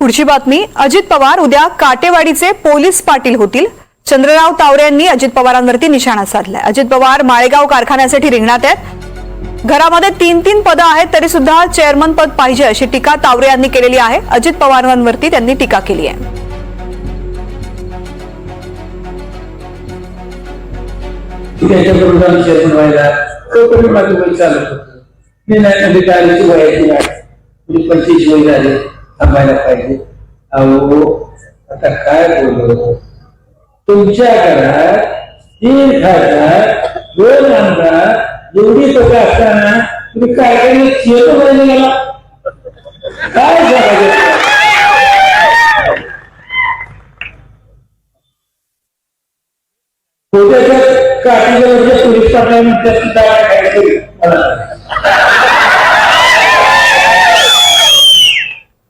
पुढची बातमी अजित पवार उद्या काटेवाडीचे पोलीस पाटील होतील. चंद्रराव तावरे यांनी अजित पवारांवरती निशाणा साधलाय. अजित पवार माळेगाव कारखान्यासाठी रिंगणात आहेत. घरामध्ये तीन तीन पदं आहेत तरी सुद्धा चेअरमन पद पाहिजे अशी टीका तावरे यांनी केलेली आहे. अजित पवारांवरती त्यांनी टीका केली आहे. चेअरमन व्हायला चालत मी नाही म्हणजे म्हणजे पंचवीस वय झाले. थांबायला पाहिजे. अहो आता काय बोललो तुमच्या घरात तीन खासदार दोन आमदार एवढी पद असताना तुम्ही काय काय चेअरमन गेला. काय सांगायचं होत्याच्या काठीच्या म्हणजे पोलीस पाटलांनी म्हणतात काय मला